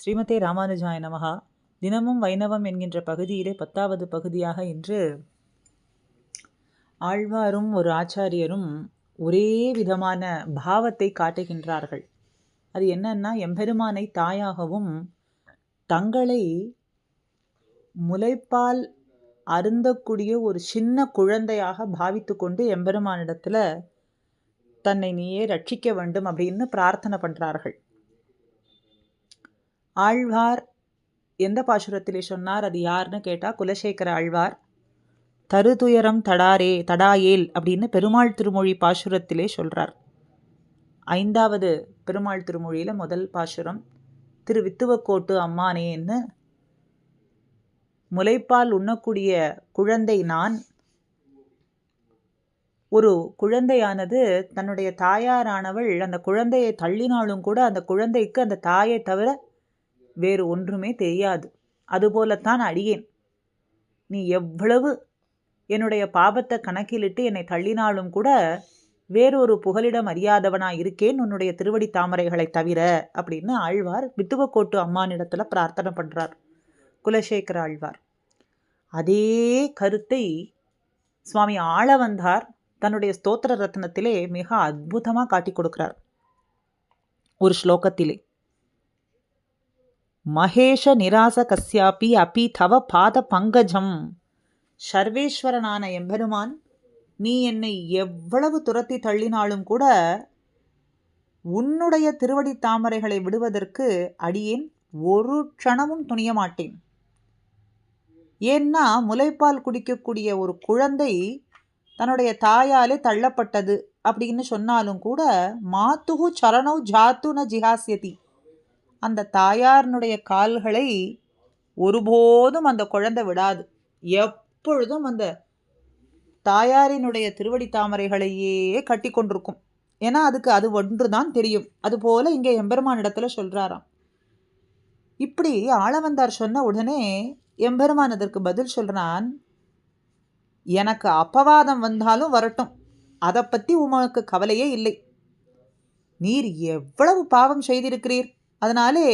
ஸ்ரீமதே ராமானுஜாய நமகா தினமும் வைணவம் என்கின்ற பகுதியிலே பத்தாவது பகுதியாக இன்று ஆழ்வாரும் ஒரு ஆச்சாரியரும் ஒரே விதமான பாவத்தை காட்டுகின்றார்கள். அது என்னன்னா எம்பெருமானை தாயாகவும் தங்களை முலைப்பால் அருந்தக்கூடிய ஒரு சின்ன குழந்தையாக பாவித்து கொண்டு எம்பெருமானிடத்தில் தன்னை நீயே ரட்சிக்க வேண்டும் அப்படின்னு பிரார்த்தனை பண்ணுறார்கள் ஆழ்வார் எந்த பாசுரத்திலே சொன்னார்? அது யாருன்னு கேட்டால் குலசேகர ஆழ்வார். தருதுயரம் தடாரே தடாயேல் அப்படின்னு பெருமாள் திருமொழி பாசுரத்திலே சொல்கிறார் ஐந்தாவது பெருமாள் திருமொழியில் முதல் பாசுரம் திரு வித்துவக்கோட்டு அம்மானேன்னு முலைப்பால் உண்ணக்கூடிய குழந்தை நான். ஒரு குழந்தையானது தன்னுடைய தாயாரானவள் அந்த குழந்தையை தள்ளினாலும் கூட அந்த குழந்தைக்கு அந்த தாயை தவிர வேறு ஒன்றுமே தெரியாது. அதுபோலத்தான் அடியேன். நீ எவ்வளவு என்னுடைய பாபத்தை கணக்கிலிட்டு என்னை தள்ளினாலும் கூட வேறொரு புகலிடம் அறியாதவனா இருக்கேன் உன்னுடைய திருவடி தாமரைகளை தவிர அப்படின்னு ஆழ்வார் வித்துவக்கோட்டு அம்மானிடத்துல பிரார்த்தனை பண்றார். குலசேகர ஆழ்வார். அதே கருத்தை சுவாமி ஆளவந்தார் தன்னுடைய ஸ்தோத்திர ரத்னத்திலே மிக அற்புதமாக காட்டி கொடுக்கிறார். ஒரு ஸ்லோகத்திலே. மகேஷ நிராச கஸ்யாபி அபி தவ பாத பங்கஜம். சர்வேஸ்வரனான எம்பெருமான் நீ என்னை எவ்வளவு துரத்தி தள்ளினாலும் கூட உன்னுடைய திருவடி தாமரைகளை விடுவதற்கு அடியேன் ஒரு க்ஷணமும் துணிய மாட்டேன். ஏன்னா முலைப்பால் குடிக்கக்கூடிய ஒரு குழந்தை தன்னுடைய தாயாலே தள்ளப்பட்டது அப்படின்னு சொன்னாலும் கூட மாத்துகு சரணௌ ஜாத்து ந ஜிஹாசியதி அந்த தாயாரினுடைய கால்களை ஒருபோதும் அந்த குழந்தை விடாது. எப்பொழுதும் அந்த தாயாரினுடைய திருவடி தாமரைகளையே கட்டி கொண்டிருக்கும். ஏன்னா அதுக்கு அது ஒன்று தான் தெரியும் அதுபோல் இங்கே எம்பெருமான் இடத்துல சொல்கிறாராம் இப்படி ஆளவந்தார் சொன்ன உடனே எம்பெருமான் அதற்கு பதில் சொல்கிறான் எனக்கு அப்பவாதம் வந்தாலும் வரட்டும். அதை பற்றி உமக்கு கவலையே இல்லை. நீர் எவ்வளவு பாவம் செய்திருக்கிறீர்? அதனாலே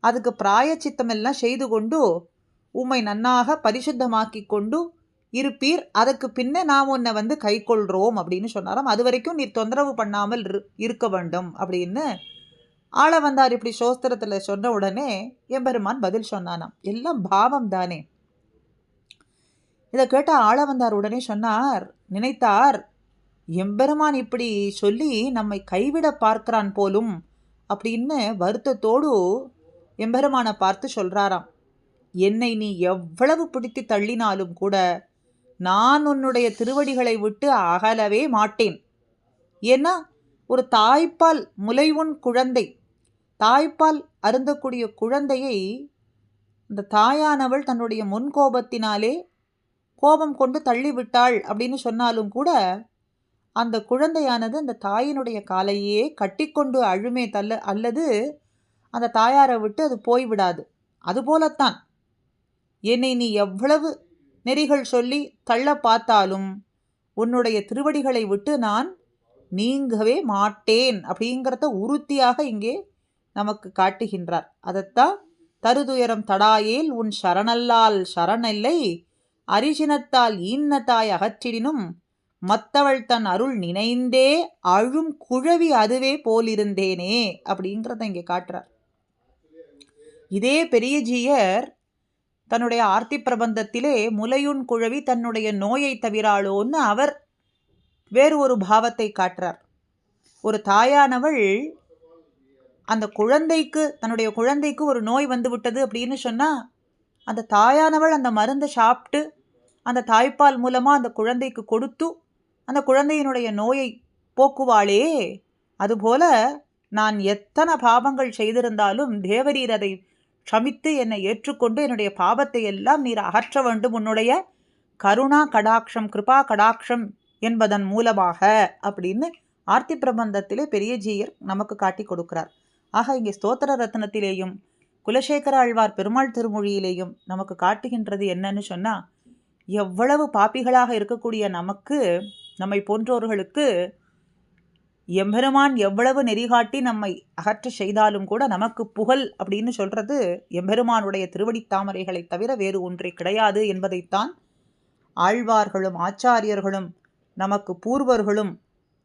அதுக்கு பிராயச்சித்தமெல்லாம் செய்து கொண்டு உம்மை நன்னாக பரிசுத்தமாக்கி கொண்டு இருப்பீர். அதற்கு பின்ன நாம் உன்னை வந்து கை கொள்றோம் அப்படின்னு சொன்னாராம். அது வரைக்கும் நீர் தொந்தரவு பண்ணாமல் இருக்க வேண்டும் அப்படின்னு ஆள வந்தார். இப்படி சோஸ்திரத்தில் சொன்ன உடனே எம்பெருமான் பதில் சொன்னானாம். எல்லாம் பாவம் தானே. இதை கேட்ட ஆள வந்தார் உடனே சொன்னார் நினைத்தார் எம்பெருமான் இப்படி சொல்லி நம்மை கைவிட பார்க்கிறான் போலும் அப்படின்னு வருத்தத்தோடு எம்பெருமானை பார்த்து சொல்கிறாராம் என்னை நீ எவ்வளவு பிடித்து தள்ளினாலும் கூட நான் உன்னுடைய திருவடிகளை விட்டு அகலவே மாட்டேன். ஏன்னா ஒரு தாய்ப்பால் முலைவுன் குழந்தை தாய்ப்பால் அருந்தக்கூடிய குழந்தையை இந்த தாயானவள் தன்னுடைய முன்கோபத்தினாலே கோபம் கொண்டு தள்ளிவிட்டாள் அப்படின்னு சொன்னாலும் கூட அந்த குழந்தையானது அந்த தாயினுடைய காலையே கட்டிக்கொண்டு அழுமே தள்ள அல்லது அந்த தாயாரை விட்டு அது போய்விடாது அதுபோலத்தான் என்னை நீ எவ்வளவு நெறிகள் சொல்லி தள்ள பார்த்தாலும் உன்னுடைய திருவடிகளை விட்டு நான் நீங்கவே மாட்டேன் அப்படிங்கிறத உறுதியாக இங்கே நமக்கு காட்டுகின்றார். அதைத்தான் தருதுயரம் தடாயேல் உன் சரணல்லால் சரணல்லை அரிசினத்தால் ஈன்னத்தாய் அகற்றிடினும் மத்தவள் தன் அருள் நினைந்தே அழும் குழவி அதுவே போலிருந்தேனே அப்படிங்கிறத இங்கே காட்டுறார். இதே பெரிய ஜீயர் தன்னுடைய ஆர்த்தி பிரபந்தத்திலே முலையுன் குழவி தன்னுடைய நோயை தவிராளோன்னு அவர் வேறு ஒரு பாவத்தை காட்டுறார். ஒரு தாயானவள் அந்த குழந்தைக்கு தன்னுடைய குழந்தைக்கு ஒரு நோய் வந்து விட்டது அப்படின்னு சொன்னால் அந்த தாயானவள் அந்த மருந்தை சாப்பிட்டு அந்த தாய்ப்பால் மூலமாக அந்த குழந்தைக்கு கொடுத்து அந்த குழந்தையினுடைய நோயை போக்குவாளே. அதுபோல நான் எத்தனை பாவங்கள் செய்திருந்தாலும் தேவரீர் அதை க்ஷமித்து என்னை ஏற்றுக்கொண்டு என்னுடைய பாவத்தை எல்லாம் நீர் அகற்ற வேண்டும். உன்னுடைய கருணா கடாட்சம் கிருபா கடாட்சம் என்பதன் மூலமாக அப்படின்னு ஆர்த்தி பிரபந்தத்திலே பெரிய ஜீயர் நமக்கு காட்டி கொடுக்கிறார். ஆக இங்கே ஸ்தோத்திர ரத்னத்திலேயும் குலசேகர ஆழ்வார் பெருமாள் திருமொழியிலேயும் நமக்கு காட்டுகின்றது என்னன்னு சொன்னால் எவ்வளவு பாப்பிகளாக இருக்கக்கூடிய நமக்கு நம்மை போன்றோர்களுக்கு எம்பெருமான் எவ்வளவு நெறிகாட்டி நம்மை அகற்ற செய்தாலும் கூட நமக்கு புகழ் அப்படின்னு சொல்கிறது எம்பெருமானுடைய திருவடி தாமரைகளை தவிர வேறு ஒன்றே கிடையாது என்பதைத்தான் ஆழ்வார்களும் ஆச்சாரியர்களும் நமக்கு பூர்வர்களும்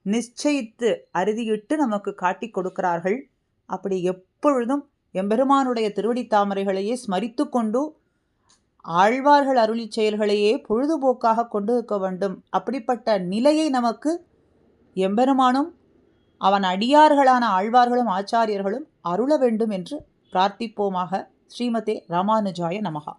நிச்சயித்து அறுதியிட்டு நமக்கு காட்டிக் கொடுக்கிறார்கள். அப்படி எப்பொழுதும் எம்பெருமானுடைய திருவடி தாமரைகளையே ஸ்மரித்து கொண்டு ஆழ்வார்கள் அருளிச் செயல்களையே பொழுதுபோக்காக கொண்டு இருக்க வேண்டும். அப்படிப்பட்ட நிலையை நமக்கு எம்பெருமானும் அவன் அடியார்களான ஆழ்வார்களும் ஆச்சாரியர்களும் அருள வேண்டும் என்று பிரார்த்திப்போமாக ஸ்ரீமதே ராமானுஜாய நமகா